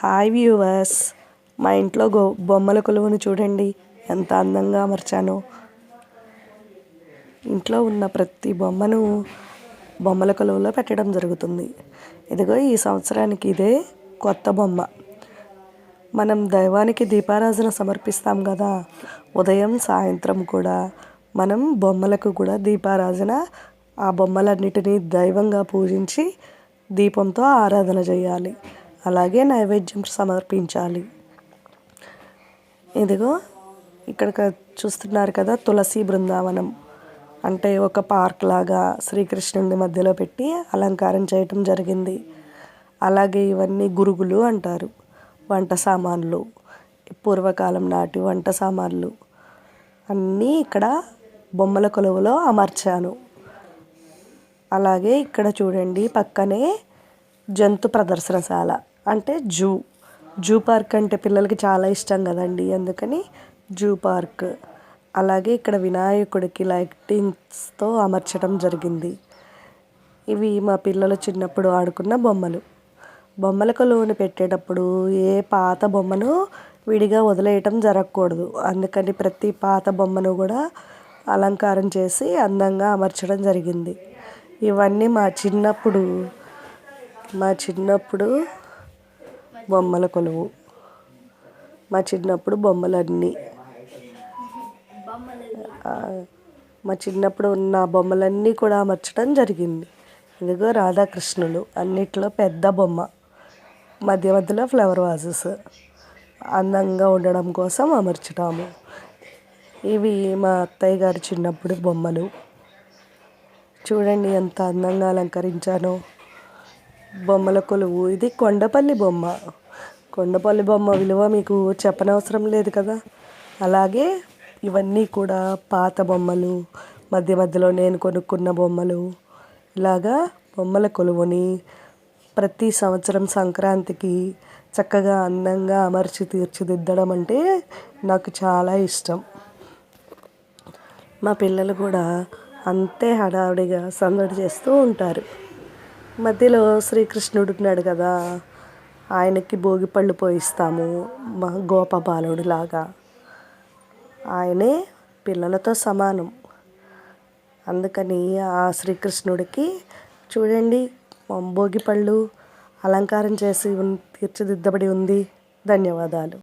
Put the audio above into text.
Hi viewers మా ఇంట్లో go బొమ్మల కొలువును చూడండి. ఎంత అందంగా అమర్చానో. ఇంట్లో ఉన్న ప్రతి బొమ్మను బొమ్మల కొలువులో పెట్టడం జరుగుతుంది. ఇదిగో ఈ సంవత్సరానికి ఇదే కొత్త బొమ్మ. మనం దైవానికి దీపారాధన సమర్పిస్తాం కదా. ఉదయం సాయంత్రం కూడా మనం బొమ్మలకు కూడా దీపారాధన ఆ బొమ్మలన్నిటినీ దైవంగా పూజించి దీపంతో ఆరాధన చేయాలి. అలాగే నైవేద్యం సమర్పించాలి. ఇదిగో ఇక్కడ చూస్తున్నారు కదా తులసి బృందావనం. అంటే ఒక పార్క్ లాగా శ్రీకృష్ణుని మధ్యలో పెట్టి అలంకారం చేయటం జరిగింది. అలాగే ఇవన్నీ గురుగులు అంటారు వంట సామాన్లు. పూర్వకాలం నాటి వంట సామాన్లు. అన్నీ ఇక్కడ బొమ్మల కొలువులో అమర్చాను. అలాగే ఇక్కడ చూడండి పక్కనే జంతు ప్రదర్శనశాల. అంటే జూ. జూ పార్క్ అంటే పిల్లలకి చాలా ఇష్టం కదండి. అందుకని జూ పార్క్. అలాగే ఇక్కడ వినాయకుడికి లైటింగ్స్తో అమర్చడం జరిగింది. ఇవి మా పిల్లలు చిన్నప్పుడు ఆడుకున్న బొమ్మలు. బొమ్మలకు కొలువుని పెట్టేటప్పుడు ఏ పాత బొమ్మను విడిగా వదిలేయటం జరగకూడదు. అందుకని ప్రతి పాత బొమ్మను కూడా అలంకారం చేసి అందంగా అమర్చడం జరిగింది. ఇవన్నీ మా చిన్నప్పుడు మా చిన్నప్పుడు బొమ్మల కొలువు. మా చిన్నప్పుడు బొమ్మలన్నీ. మా చిన్నప్పుడు ఉన్న బొమ్మలన్నీ కూడా అమర్చడం జరిగింది. ఇదిగో రాధాకృష్ణులు అన్నిట్లో పెద్ద బొమ్మ. మధ్య మధ్యలో ఫ్లవర్ వాజెస్. అందంగా ఉండడం కోసం అమర్చటాము ఇవి మా అత్తయ్య గారి చిన్నప్పుడు బొమ్మలు. చూడండి ఎంత అందంగా అలంకరించానో. బొమ్మల కొలువు. ఇది కొండపల్లి బొమ్మ. కొండపల్లి బొమ్మ విలువ మీకు చెప్పనవసరం లేదు కదా? అలాగే ఇవన్నీ కూడా పాత బొమ్మలు మధ్య మధ్యలో నేను కొనుక్కున్న బొమ్మలు. ఇలాగా బొమ్మల కొలువుని ప్రతి సంవత్సరం సంక్రాంతికి చక్కగా అందంగా అమర్చి తీర్చిదిద్దడం అంటే నాకు చాలా ఇష్టం. మా పిల్లలు కూడా అంతే హడావుడిగా సందడి చేస్తూ ఉంటారు. మధ్యలో శ్రీకృష్ణుడు ఉన్నాడు కదా ఆయనకి భోగిపళ్ళు పోయిస్తాము మా గోపబాలుడు లాగా. ఆయనే పిల్లలతో సమానం. అందుకని ఆ శ్రీకృష్ణుడికి చూడండి భోగిపళ్ళు అలంకారం చేసి తీర్చిదిద్దబడి ఉంది. ధన్యవాదాలు.